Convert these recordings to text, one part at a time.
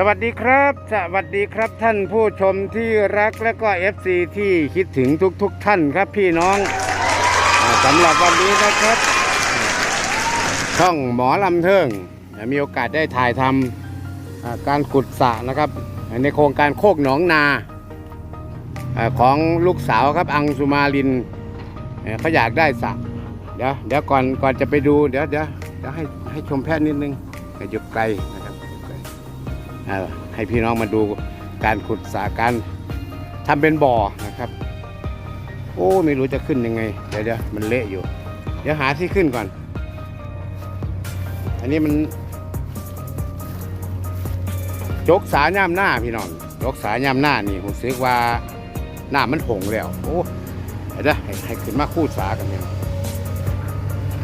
สวัสดีครับ สวัสดีครับท่านผู้ชมที่รักและก็ FC ที่คิดถึงทุกๆทท่านครับพี่น้องอาสำหรับวันนี้นะครับ ช่องหมอลำเทิงมีโอกาสได้ถ่ายทำอ่าการขุดสระนะครับ ในโครงการโคกหนองนาอาของลูกสาวครับอังสุมาลินเอ่อเขาอยากได้สระเดี๋ยวเดี๋ยวก่อนก่อนจะไปดูเดี๋ยวเดี๋ยวเดี๋ยวให้ให้ชมแพทย์นิดนึงอย่าหยุดไกลนะครับอยู่ไกล ให้พี่น้องมาดูการขุดสระการทำเป็นบ่อนะครับ โอ้ไม่รู้จะขึ้นยังไง เดี๋ยวเดี๋ยวมันเละอยู่ เดี๋ยวหาที่ขึ้นก่อน อันนี้มันจกสาย่ามหน้าพี่น้องจกสาย่ามหน้านี่ผมซื้อว่าหน้ามันผงแล้ว โอ้เดี๋ยวให้ขึ้นมาคู่สากันเนี่ย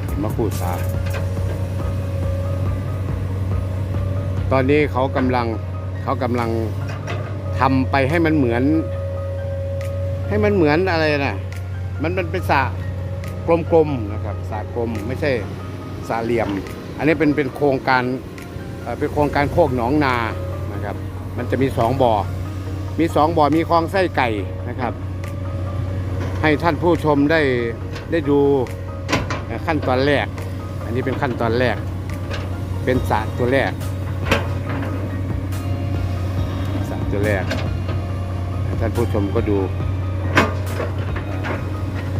ขึ้นมาคู่สา ตอนนี้เขากำลังเขากำลังทำไปให้มันเหมือน ให้มันเหมือนอะไรนะมันมันเป็นสระกลมๆนะครับสระกลมไม่ใช่สระเหลี่ยม อันนี้เป็นเป็นโครงการเอ่อเป็นโครงการโคกหนองนานะครับ มันจะมีสองบ่อ มีสองบ่อมีคลองไส้ไก่นะครับ ให้ท่านผู้ชมได้ได้ดูขั้นตอนแรก อันนี้เป็นขั้นตอนแรก เป็นสระตัวแรก ตัวแรก ท่านผู้ชมก็ดู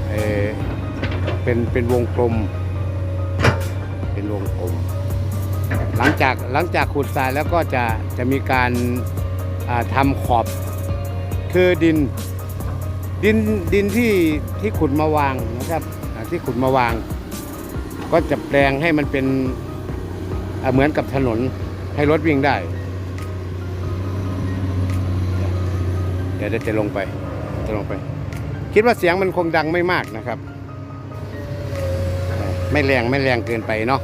เอเป็นเป็นวงกลม เป็นวงกลม หลังจากหลังจากขุดทรายแล้วก็จะจะมีการาทำขอบ คือดินดินดินที่ที่ขุดมาวางนะครับที่ขุดมาวาง ก็จะแปลงให้มันเป็นเหมือนกับถนนให้รถวิ่งได้ ดี๋ยวเดี๋ยวจะลงไปจะลงไป คิดว่าเสียงมันคงดังไม่มากนะครับ ไม่แรงไม่แรงเกินไปเนาะ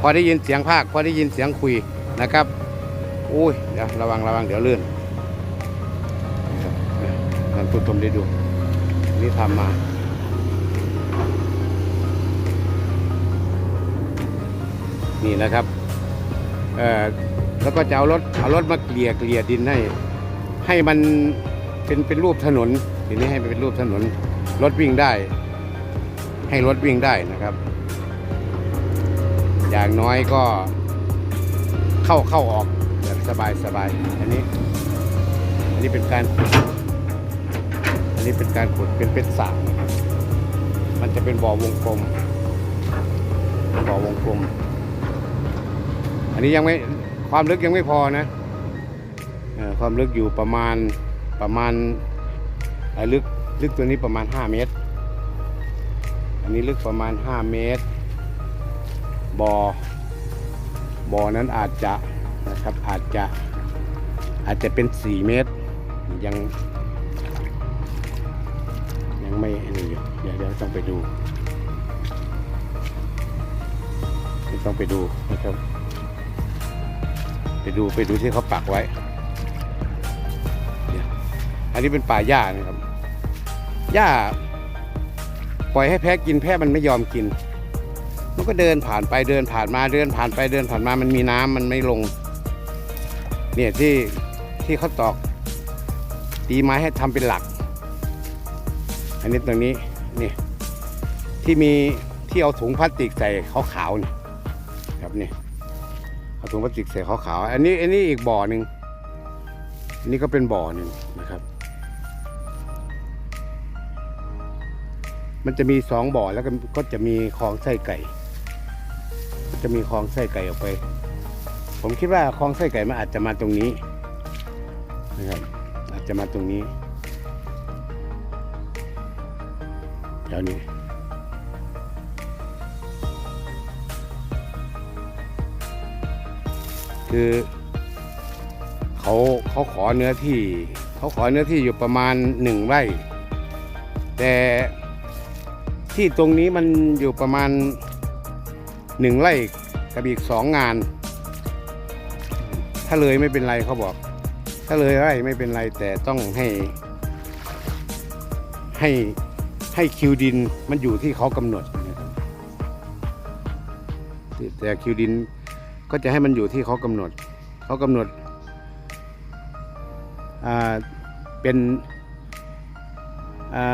พอได้ยินเสียงภาคพอได้ยินเสียงคุยนะครับอุ้ยเดี๋ยวระวังระวังเดี๋ยวลื่นท่านผู้ชมได้ดูนี่ทำมานี่นะครับ เอ่อ แล้วก็จะเอารถ เอารถมาเกลี่ยเกลี่ยดินให้ ให้มัน เป็นเป็นรูปถนนทีนี้ให้เป็นรูปถนนรถวิ่งได้ ให้รถวิ่งได้นะครับ อย่างน้อยก็เข้าเข้าออกแบบสบายสบายอันนี้ อันนี้เป็นการขุดอันนี้เป็นการขุดเป็นเป็นสระมันจะเป็นบ่อวงกลมเป็นบ่อวงกลม อันนี้ยังไม่ความลึกยังไม่พอนะความลึกอยู่ประมาณ ประมาณลึกลึกตัวนี้ประมาณ 5 เมตร อันนี้ลึกประมาณ 5 เมตรบอ่อบ่อนั้นอาจจะนะครับอาจจะอาจจะเป็น 4 เมตร ยังยังไม่นนี้อยู่เดี๋ยวเดี๋ยวต้องไปดูต้องไปดูนะครับ ไปดูไปดูที่เขาปักไว้ อันนี้เป็นป่าหญ้านะครับหญ้าปล่อยให้แพะกินแพะมันไม่ยอมกิน มันก็เดินผ่านไปเดินผ่านมาเดินผ่านไปเดินผ่านมามันมีน้ำมันไม่ลง เนี่ยที่ที่เขาตอกตีไม้ให้ทำเป็นหลัก อันนี้ตรงนี้นี่ที่มีที่เอาถุงพลาสติกใส่ขาวๆนี่ครับนี่เอาถุงพลาสติกใส่ขาวๆอันนี้อันนี้อีกบ่อหนึ่งอันนี้ก็เป็นบ่อหนึ่งนะครับ มันจะมีสองบ่อแล้วก็ก็จะมีคลองไส้ไก่ จะมีคลองไส้ไก่ออกไป ผมคิดว่าคลองไส้ไก่มันอาจจะมาตรงนี้นะครับอาจจะมาตรงนี้แถวนี้คือเขาเขาขอเนื้อที่ เขาขอเนื้อที่อยู่ประมาณหนึ่งไร่แต่ ที่ตรงนี้มันอยู่ประมาณหนึ่งไร่กับอีกสองงาน ถ้าเลยไม่เป็นไรเขาบอก ถ้าเลยไร่ไม่เป็นไรแต่ต้องให้ให้ให้คิวดินมันอยู่ที่เขากำหนดนะครับแต่คิวดินก็จะให้มันอยู่ที่เขากำหนด เขากำหนดอ่าเป็นอ่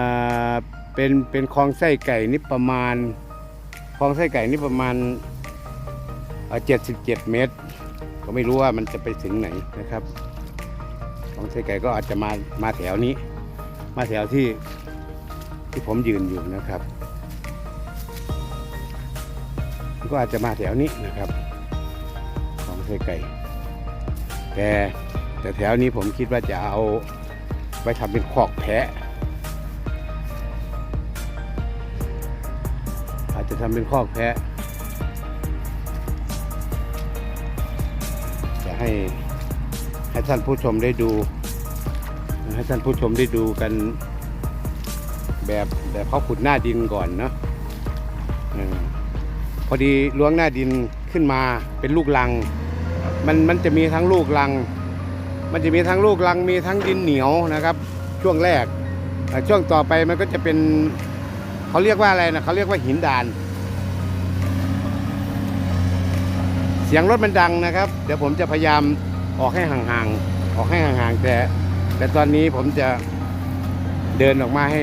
า เป็นเป็นคลองไส้ไก่นี่ประมาณคลองไส้ไก่นี่ประมาณเจ็ดสิบเจ็ดเมตร ก็ไม่รู้ว่ามันจะไปถึงไหนนะครับคลองไส้ไก่ก็อาจจะมามาแถวนี้ มาแถวที่ที่ผมยืนอยู่นะครับ ก็อาจจะมาแถวนี้นะครับของไส้ไก่ แต่แต่แถวนี้ผมคิดว่าจะเอาไว้ทำเป็นคอกแพะ จะทำเป็นคอกแพะ จะให้ให้ท่านผู้ชมได้ดู ให้ท่านผู้ชมได้ดูกันแบบแบบเขาขุดหน้าดินก่อนเนาะพอดีล้วงหน้าดินขึ้นมาเป็นลูกลัง มันมันจะมีทั้งลูกลัง มันจะมีทั้งลูกลังมีทั้งดินเหนียวนะครับ ช่วงแรกอ่ช่วงต่อไปมันก็จะเป็น เขาเรียกว่าอะไรนะเขาเรียกว่าหินดาน เสียงรถมันดังนะครับ เดี๋ยวผมจะพยายามออกให้ห่างๆออกให้ห่างๆแต่แต่ตอนนี้ผมจะเดินออกมาให้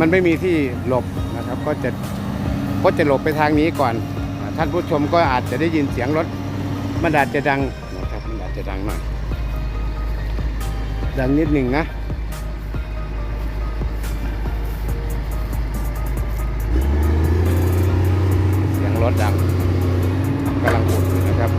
มันไม่มีที่หลบนะครับ ก็จะก็จะหลบไปทางนี้ก่อน ท่านผู้ชมก็อาจจะได้ยินเสียงรถมันอาจจะดังนะครับมันอาจจะดังหน่อยดังนิดหนึ่งนะ ถดังกำลังอุดอยู่นะครับ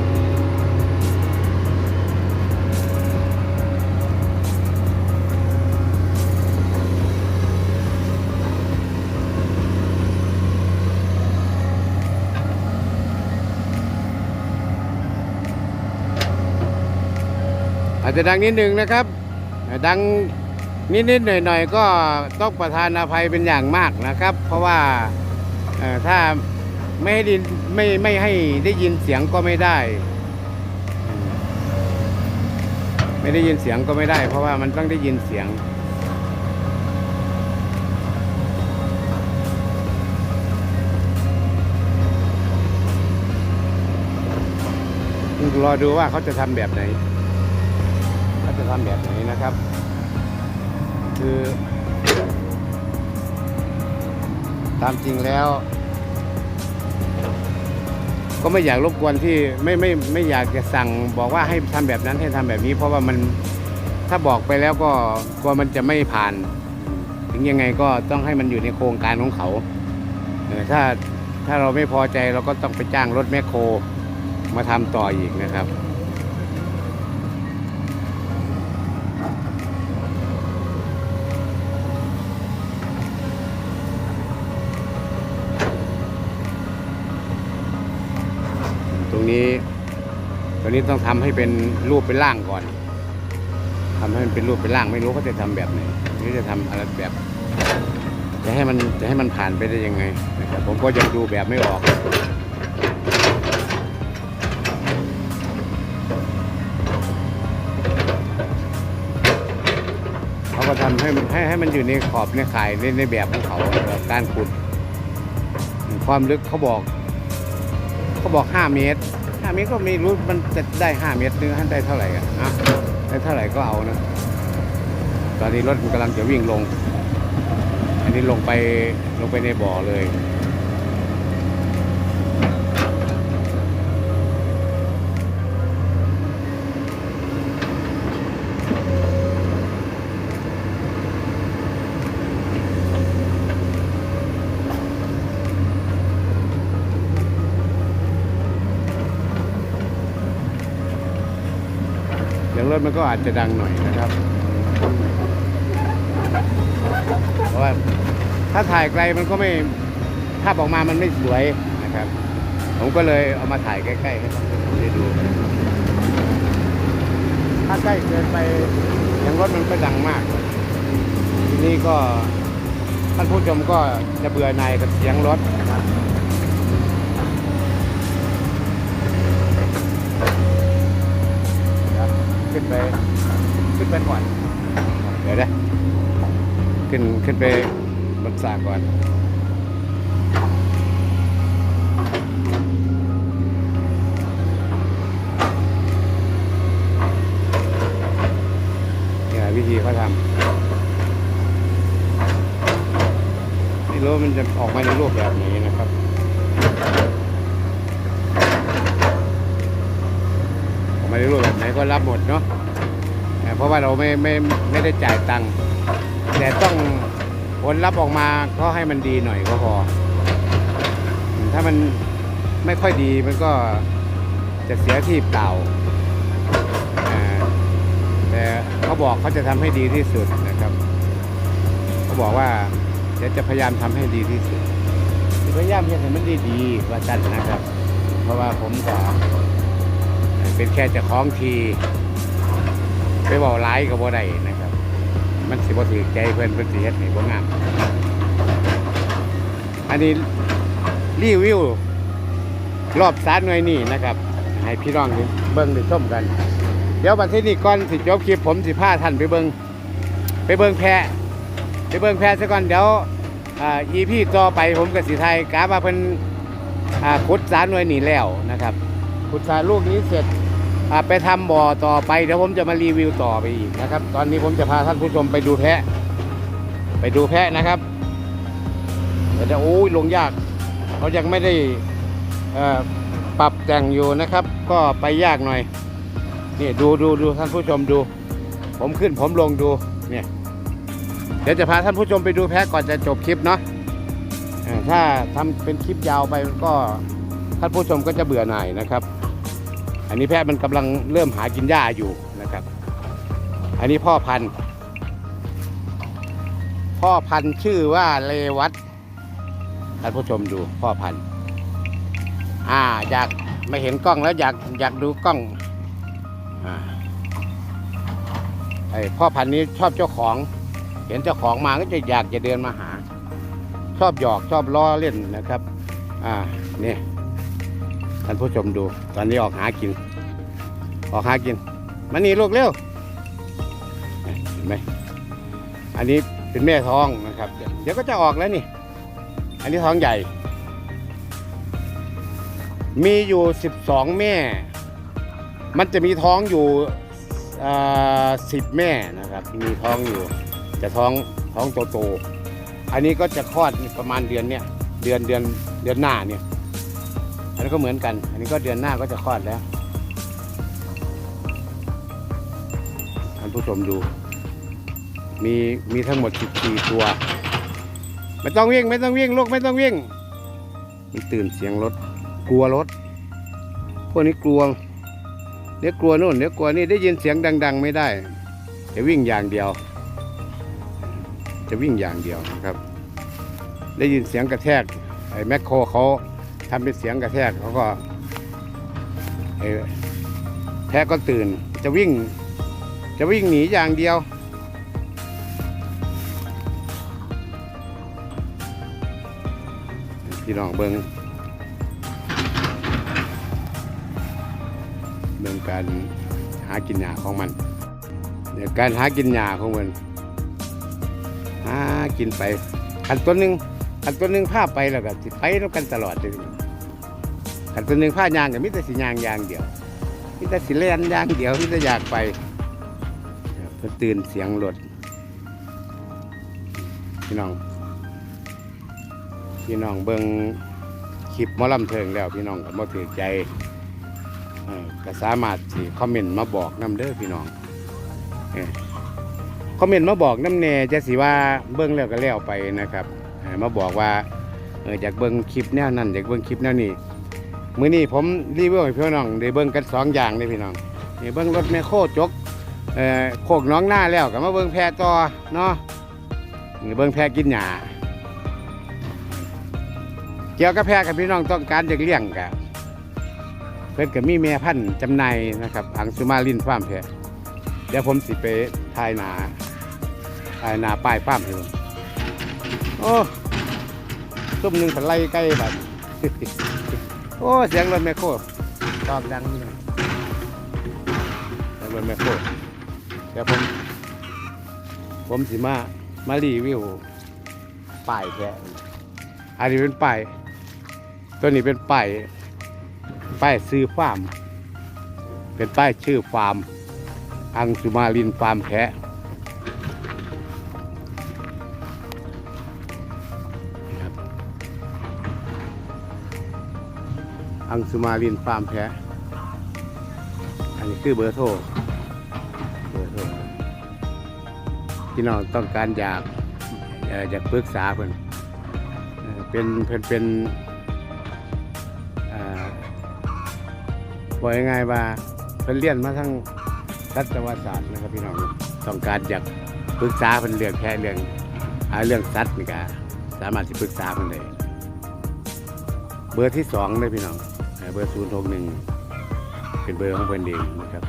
อาจจะดังนิดนึงนะครับ ดังนิดๆหน่อยๆก็ต้องประทานอภัยเป็นอย่างมากนะครับ เพราะว่าถ้า ไม่ให้ดินไม่ไม่ให้ได้ยินเสียงก็ไม่ได้ ไม่ได้ยินเสียงก็ไม่ได้ เพราะว่ามันต้องได้ยินเสียง รอดูว่าเขาจะทำแบบไหนเขาจะทำแบบไหนนะครับ คือ ตามจริงแล้ว ก็ไม่อยากรบกวนที่ไม่ไม่ไม่อยากจะสั่งบอกว่าให้ทำแบบนั้นให้ทำแบบนี้ เพราะว่ามันถ้าบอกไปแล้วก็กลัวมันจะไม่ผ่าน ถึงยังไงก็ต้องให้มันอยู่ในโครงการของเขาถ้าถ้าเราไม่พอใจเราก็ต้องไปจ้างรถแมคโครมาทำต่ออีกนะครับ ตรงนี้ ตรงนี้ต้องทำให้เป็นรูปเป็นร่างก่อนทำให้มันเป็นรูปเป็นร่างไม่รู้เขาจะทำแบบไหนหรือจะทำอะไรแบบจะให้มันจะให้มันผ่านไปได้ยังไงนะครับผมก็ยังดูแบบไม่ออกเขาก็ทำให้ให้ให้มันอยู่ในขอบในข่ายในในแบบของเขาแบบการขุด ความลึกเขาบอก เขาบอก 5 เมตราเมตรก็ไม่รู้มันจะได้ห้าเมตรหรือได้เท่าไหร่อะนะได้เท่าไหร่ก็เอานะตอนนี้รถมันกำลังจะวิ่งลง อันนี้ลงไปลงไปในบ่อเลย สียงรถมันก็อาจจะดังหน่อยนะครับเพราะว่าถ้าถ่ายไกลมันก็ไม่ภาพออกมามันไม่สวยนะครับ ผมก็เลยเอามาถ่ายใกล้ๆให้ท่านผู้ชมได้ดูถ้าใกล้เกินไปเสียงรถมันก็ดังมาก ทีนี้ก็ท่านผู้ชมก็จะเบื่อหน่ายกับเสียงรถ ไป ขึ้นไปก่อนเดี๋ยวนะขึ้นขึ้นไปบนสระก่อนนี่วิธีเขาทำไม่รู้มันจะออกมาในรูปแบบนี้นะครับ ออก มาในรูปแบบไหนก็รับหมดเนาะเพราะว่าเราไม่ไม่ไม่ได้จ่ายตังค์แต่ต้องผลลัพธ์ออกมาก็ให้มันดีหน่อยก็พอ ถ้ามันไม่ค่อยดีมันก็จะเสียที่เปล่าแต่เขาบอกเขาจะทำให้ดีที่สุดนะครับเขาบอกว่าเดี๋ยวจะพยายามทำให้ดีที่สุดพยายามทำให้มันดีดีๆว่าจันนะครับ เพราะว่าผมก็ เป็นแค่เจ้าของทีไปบอกร้ายกับบ่ได้นะครับ มันสิบ่ถือใจเพื่อนเพื่อนสิเฮ็ดให้บ่งามอันนี้รีวิว รอบสารหน่วยนี่นะครับ ให้พี่น้องได้เบิ้งได้ชมกัน เดี๋ยวบันที่นี้ก่อนสิจบคลิปผมสิพาท่านไปเบิ้งไปเบิ้งแพะไปเบิ้งแพะซะก่อนเดี๋ยวอ่าอีพี่ต่อไปผมกับสีไทยกาว่าเพิ่นขุดสารหน่วยนี่แล้วนะครับขุดสารลูกนี้เสร็จ ไปทำบ่อต่อไปเดี๋ยวผมจะมารีวิวต่อไปอีกนะครับ ตอนนี้ผมจะพาท่านผู้ชมไปดูแพะ ไปดูแพะนะครับเดี๋ยวโอ้ยลงยากเขายังไม่ได้ปรับแต่งอยู่นะครับ ก็ไปยากหน่อยนี่ดูดูดูท่านผู้ชมดู ผมขึ้นผมลงดูเนี่ยเดี๋ยวจะพาท่านผู้ชมไปดูแพะก่อนจะจบคลิปเนาะถ้าทำเป็นคลิปยาวไปก็ท่านผู้ชมก็จะเบื่อหน่ายนะครับ อันนี้แพะมันกำลังเริ่มหากินหญ้าอยู่นะครับ อันนี้พ่อพันธุ์พ่อพันธุ์ชื่อว่าเลวัตท่านผู้ชมดูพ่อพันธุ์อ่าอยากไม่เห็นกล้องแล้วอยากอยากดูกล้องอ่าไอพ่อพันธุ์นี้ชอบเจ้าของ เห็นเจ้าของมาก็จะอยากจะเดินมาหา ชอบหยอกชอบล้อเล่นนะครับ อ่านี่ ท่านผู้ชมดู ตอนนี้ออกหากิน ออกหากินมานี่ลูกเร็วเห็นไหมอันนี้เป็นแม่ท้องนะครับเดี๋ยวเดี๋ยวก็จะออกแล้วนี่ อันนี้ท้องใหญ่ มีอยู่ 12 แม่ มันจะมีท้องอยู่สิบแม่นะครับ มีท้องอยู่ จะท้องท้องโตๆอันนี้ก็จะคลอดประมาณเดือนเนี้ยเดือนเดือนเดือนหน้าเนี่ย อันนี้ก็เหมือนกัน อันนี้ก็เดือนหน้าก็จะคลอดแล้วท่านผู้ชมดู มีมีทั้งหมด 14 ตัว ไม่ต้องวิ่ง ไม่ต้องวิ่งลูกไม่ต้องวิ่ง มันตื่นเสียงรถ กลัวรถ พวกนี้กลัวเดี๋ยกลัวโน่นเดี๋ยกลัวนี่ได้ยินเสียงดัง ๆ ไม่ได้ จะวิ่งอย่างเดียว จะวิ่งอย่างเดียวนะครับ ได้ยินเสียงกระแทกไอ้แมคโครเขา ทำเป็นเสียงกระแทกเขาก็แพะก็ตื่นจะวิ่ง จะวิ่งหนีอย่างเดียว พี่น้องเบิงเรื่องการหากินหญ้าของมันเดี๋ยวการหากินหญ้าของมันหากินไปขันตัวหนึ่งขันตัวหนึ่งผ้าไปแล้วก็ไปแล้วกันตลอดเลย ขันตัวหนึ่งผ้ายางกับมิตรสิยางยางเดียวมิตรสิเล่นยางเดียวมิตรอยากไปเพื่อตื่นเสียงรถพี่น้อง พี่น้องเบิงคลิปมอลำเทิงแล้วพี่น้องก็บ่ถือใจเอ่อก็สามารถสิคอมเมนต์มาบอกน้ำเด้อพี่น้องคอมเมนต์มาบอกน้ำแน่จะสิว่าเบิ้งแล้วก็แล้วไปนะครับมาบอกว่าอยากเบิ้งคลิปแนวนั้นอยากเบิ้งคลิปแนวนี้ มื้อนี้ผมรีวิวให้พี่น้องได้เบิ้งกันสองอย่างเลยพี่น้องนี่เบิ้งรถแมคโครจกเอ่อโคกน้องหน้าแล้วก็มาเบิ้งแพะต่อเนาะนี่เบิ้งแพะกินหญ้าเกี่ยวกับแพะกับพี่น้องต้องการอยากเลี้ยงกะเพิ่นก็มีแม่พันธุ์จำหน่ายนะครับอังสุมาลินฟาร์มแพะเดี๋ยวผมสิไปถ่ายหนาถ่ายหนาป้ายฟาร์มให้เบิ่งโอ้ตุ้มหนึ่งผันไล่ใกล้แบัด โอ้เสียงรถแมคโครตอบดังนี่เสียงรถแมคโครเดี๋ยวผม ผมสิมามารีวิวป้ายแพะอันนี้เป็นป้ายตัวนี้เป็นป้ายป้ายซื้อฟาร์ม เป็นป้ายชื่อฟาร์ม อังสุมาลินฟาร์มแพะ อังสุมารินฟาร์มแพะอันนี้คือเบอร์โทรเบอร์โทรพี่น้องต้องการอยากอยากปรึกษาเพิ่อ่อเป็นเพิ่นเป็นบอกง่ายๆว่าเพิ่นเรียนมาทั้งรัฐวศาสตร์นะครับพี่น้องต้องการอยากปรึกษาเพิ่อนเรื่องแค่เรื่องเรื่องสัตว์นี่ก็สามารถที่ปรึกษาเพิ่อนได้เบอร์ที่สองเลยพี่น้อง เบอร์ศูนย์หกหนึ่งเป็นเบอร์ของเพิ่อนเองนะครับ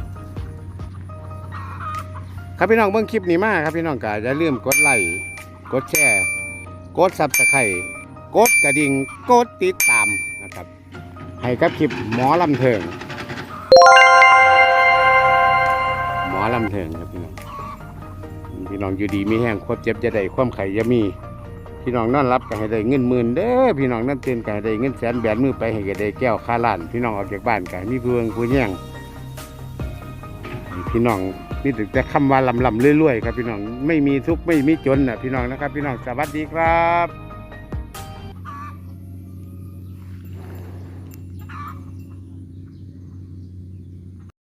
ครับพี่น้องเบิ่งคลิปนี้มาครับพี่น้องก็อย่าลืมกดไลค์กดแชร์กดซับสไครต์กดกระดิ่งกดติดตามนะครับ ให้กับคลิปหมอลำเทิง หมอลำเทิงครับพี่น้องพี่น้องอยู่ดีมีแห้งควบเจ็บจะได้ความไข่ยามี พี่น้องนอนรับก็ให้ได้เงินหมื่นเด้อพี่น้องนั่นเตือนก็ให้ได้เงินแสนแบนมือไปให้ก็ได้แก้วค่าล้าน พี่น้องออกจากบ้านก็มีเพื่อนผู้แย่งพี่น้องนี่ถึงแต่คำว่าลำลำเรื่อยๆครับพี่น้องไม่มีทุกข์ไม่มีจนนะพี่น้องนะครับ พี่น้องสวัสดีครับ